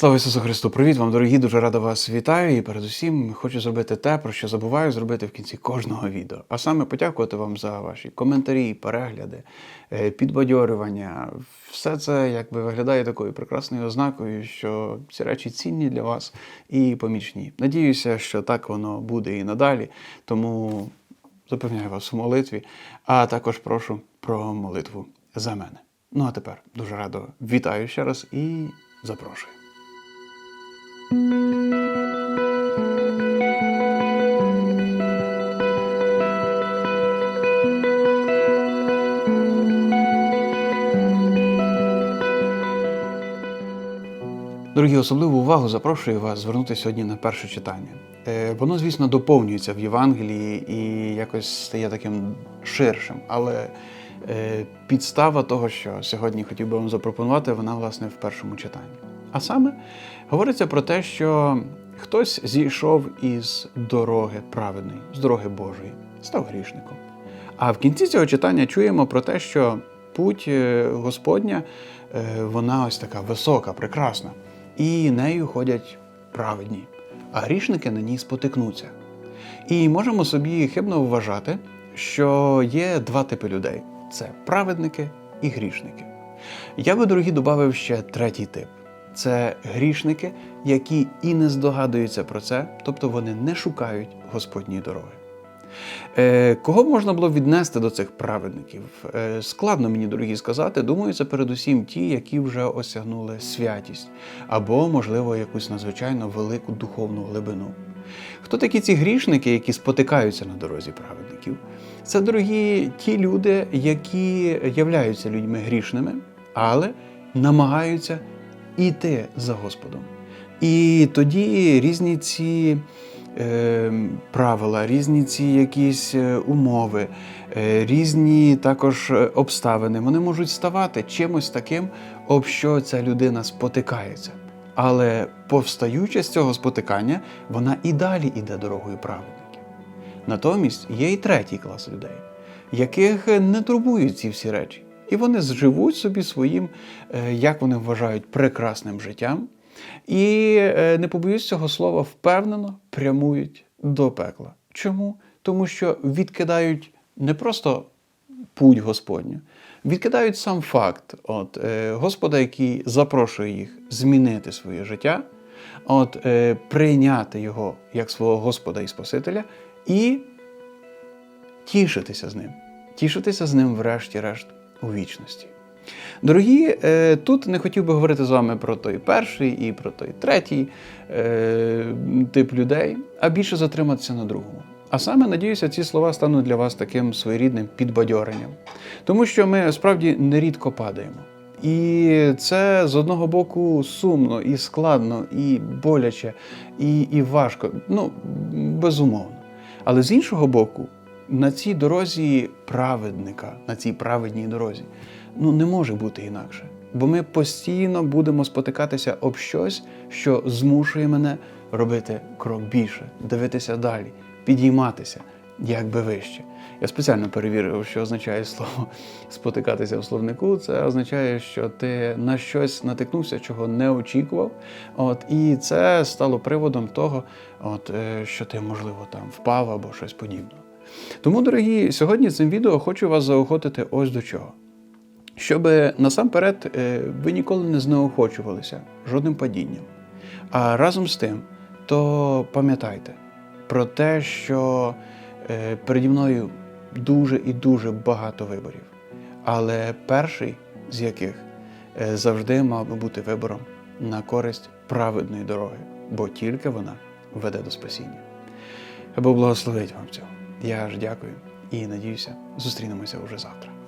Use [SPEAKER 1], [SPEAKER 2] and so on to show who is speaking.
[SPEAKER 1] Слава Ісусу Христу! Привіт вам, дорогі! Дуже рада вас вітаю. І передусім хочу зробити те, про що забуваю зробити в кінці кожного відео. А саме подякувати вам за ваші коментарі, перегляди, е, підбадьорювання. Все це якби виглядає такою прекрасною ознакою, що ці речі цінні для вас і помічні. Надіюся, що так воно буде і надалі. Тому запевняю вас у молитві, а також прошу про молитву за мене. Ну а тепер дуже радо вітаю ще раз і запрошую. Дорогі, особливу увагу запрошую вас звернути сьогодні на перше читання. Е, Воно, звісно, доповнюється в Євангелії і якось стає таким ширшим. Але е, підстава того, що сьогодні хотів би вам запропонувати, вона, власне, в першому читанні. А саме говориться про те, що хтось зійшов із дороги праведної, з дороги Божої, став грішником. А в кінці цього читання чуємо про те, що путь е, Господня, е, вона ось така висока, прекрасна, і нею ходять праведні, а грішники на ній спотикнуться. І можемо собі хибно вважати, що є два типи людей: це праведники і грішники. Я би, дорогі, додав ще третій тип. Це грішники, які і не здогадуються про це, тобто вони не шукають Господньої дороги. Е, Кого можна було віднести до цих праведників? Е, Складно мені, дорогі, сказати. Думаю, це передусім ті, які вже осягнули святість або, можливо, якусь надзвичайно велику духовну глибину. Хто такі ці грішники, які спотикаються на дорозі праведників? Це, дорогі, ті люди, які являються людьми грішними, але намагаються іти за Господом. І тоді різні ці е, правила, різні ці якісь е, умови, е, різні також е, обставини, вони можуть ставати чимось таким, об що ця людина спотикається. Але повстаючи з цього спотикання, вона і далі йде дорогою праведників. Натомість є і третій клас людей, яких не турбують ці всі речі. І вони живуть собі своїм, е, як вони вважають, прекрасним життям, і е, не побоюсь цього слова, впевнено прямують до пекла. Чому? Тому що відкидають не просто путь Господню, відкидають сам факт от, е, Господа, який запрошує їх змінити своє життя, от, прийняти його як свого Господа і Спасителя і тішитися з ним, тішитися з ним, врешті-решт, у вічності. Дорогі, е, тут не хотів би говорити з вами про той перший і про той третій е, тип людей, а більше затриматися на другому. А саме, надіюся, ці слова стануть для вас таким своєрідним підбадьоренням. Тому що ми справді нерідко падаємо. І це з одного боку сумно, і складно, і боляче, і, і важко. Ну, безумовно. Але з іншого боку, на цій дорозі праведника, на цій праведній дорозі, ну не може бути інакше. Бо ми постійно будемо спотикатися об щось, що змушує мене робити крок більше, дивитися далі, підійматися якби вище. Я спеціально перевірив, що означає слово спотикатися в словнику. Це означає, що ти на щось натикнувся, чого не очікував. От, і це стало приводом того, от, е, що ти, можливо, там впав або щось подібне. Тому, дорогі, сьогодні цим відео хочу вас заохотити ось до чого. Щоб насамперед е, ви ніколи не знеохочувалися жодним падінням. А разом з тим, то пам'ятайте про те, що е, переді мною дуже і дуже багато виборів. Але перший з яких е, завжди мав би бути вибором на користь праведної дороги, бо тільки вона веде до спасіння. Бог благословить вам цього. Я ж дякую і надіюся, зустрінемося уже завтра.